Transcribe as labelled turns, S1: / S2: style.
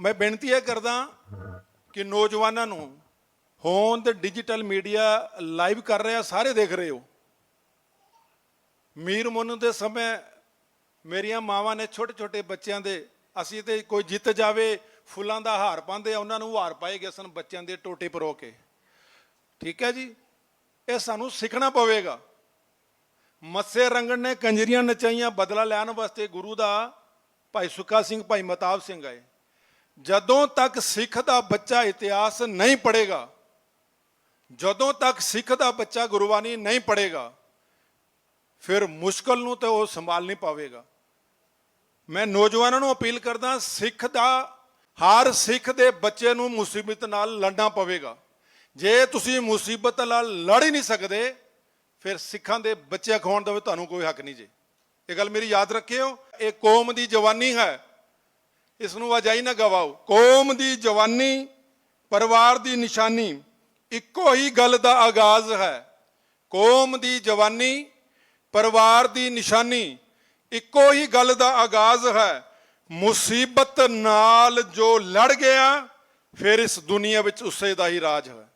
S1: ਮੈਂ ਬੇਨਤੀ ਇਹ ਕਰਦਾ ਕਿ ਨੌਜਵਾਨਾਂ ਨੂੰ ਹੋਂਦ ਤੇ ਡਿਜੀਟਲ ਮੀਡੀਆ ਲਾਈਵ ਕਰ ਰਿਹਾ, ਸਾਰੇ ਦੇਖ ਰਹੇ ਹੋ। ਮੀਰ ਮੋਨੂ ਦੇ ਸਮੇਂ ਮੇਰੀਆਂ ਮਾਵਾਂ ਨੇ ਛੋਟੇ ਛੋਟੇ ਬੱਚਿਆਂ ਦੇ, ਅਸੀਂ ਤੇ ਕੋਈ ਜਿੱਤ ਜਾਵੇ, ਫੁੱਲਾਂ ਦਾ ਹਾਰ ਪਾਉਂਦੇ ਆ, ਉਹਨਾਂ ਨੂੰ ਹਾਰ ਪਾਏ ਗਏ ਸਨ ਬੱਚਿਆਂ ਦੇ ਟੋਟੇ ਪਰੋ ਕੇ। ਠੀਕ ਹੈ ਜੀ? ਇਹ ਸਾਨੂੰ ਸਿੱਖਣਾ ਪਵੇਗਾ। ਮੱਸੇ ਰੰਗਣ ਨੇ ਕੰਜਰੀਆਂ ਨਚਾਈਆਂ, ਬਦਲਾ ਲੈਣ ਵਾਸਤੇ ਗੁਰੂ ਦਾ ਭਾਈ ਸੁੱਖਾ ਸਿੰਘ, ਭਾਈ ਮਤਾਬ ਸਿੰਘ ਆਏ। ਜਦੋਂ ਤੱਕ ਸਿੱਖ ਦਾ ਬੱਚਾ ਇਤਿਹਾਸ ਨਹੀਂ ਪੜ੍ਹੇਗਾ, ਜਦੋਂ ਤੱਕ ਸਿੱਖ ਦਾ ਬੱਚਾ ਗੁਰਬਾਣੀ ਨਹੀਂ ਪੜ੍ਹੇਗਾ, ਫਿਰ ਮੁਸ਼ਕਲ ਨੂੰ ਤਾਂ ਉਹ ਸੰਭਾਲ ਨਹੀਂ ਪਾਵੇਗਾ। ਮੈਂ ਨੌਜਵਾਨਾਂ ਨੂੰ ਅਪੀਲ ਕਰਦਾ, ਸਿੱਖ ਦਾ, ਹਰ ਸਿੱਖ ਦੇ ਬੱਚੇ ਨੂੰ ਮੁਸੀਬਤ ਨਾਲ ਲੜਨਾ ਪਵੇਗਾ। ਜੇ ਤੁਸੀਂ ਮੁਸੀਬਤ ਨਾਲ ਲੜ ਹੀ ਨਹੀਂ ਸਕਦੇ, ਫਿਰ ਸਿੱਖਾਂ ਦੇ ਬੱਚੇ ਖਵਾਉਣ ਦਾ ਵੀ ਤੁਹਾਨੂੰ ਕੋਈ ਹੱਕ ਨਹੀਂ ਜੇ। ਇਹ ਗੱਲ ਮੇਰੀ ਯਾਦ ਰੱਖਿਓ, ਇਹ ਕੌਮ ਦੀ ਜਵਾਨੀ ਹੈ। ਇਸ ਨੂੰ ਅਜਾਈ ਨਾ ਗਵਾਓ। ਕੌਮ ਦੀ ਜਵਾਨੀ, ਪਰਿਵਾਰ ਦੀ ਨਿਸ਼ਾਨੀ, ਇੱਕੋ ਹੀ ਗੱਲ ਦਾ ਆਗਾਜ਼ ਹੈ। ਕੌਮ ਦੀ ਜਵਾਨੀ, ਪਰਿਵਾਰ ਦੀ ਨਿਸ਼ਾਨੀ, ਇੱਕੋ ਹੀ ਗੱਲ ਦਾ ਆਗਾਜ਼ ਹੈ। ਮੁਸੀਬਤ ਨਾਲ ਜੋ ਲੜ ਗਿਆ, ਫਿਰ ਇਸ ਦੁਨੀਆ ਵਿੱਚ ਉਸੇ ਦਾ ਹੀ ਰਾਜ ਹੈ।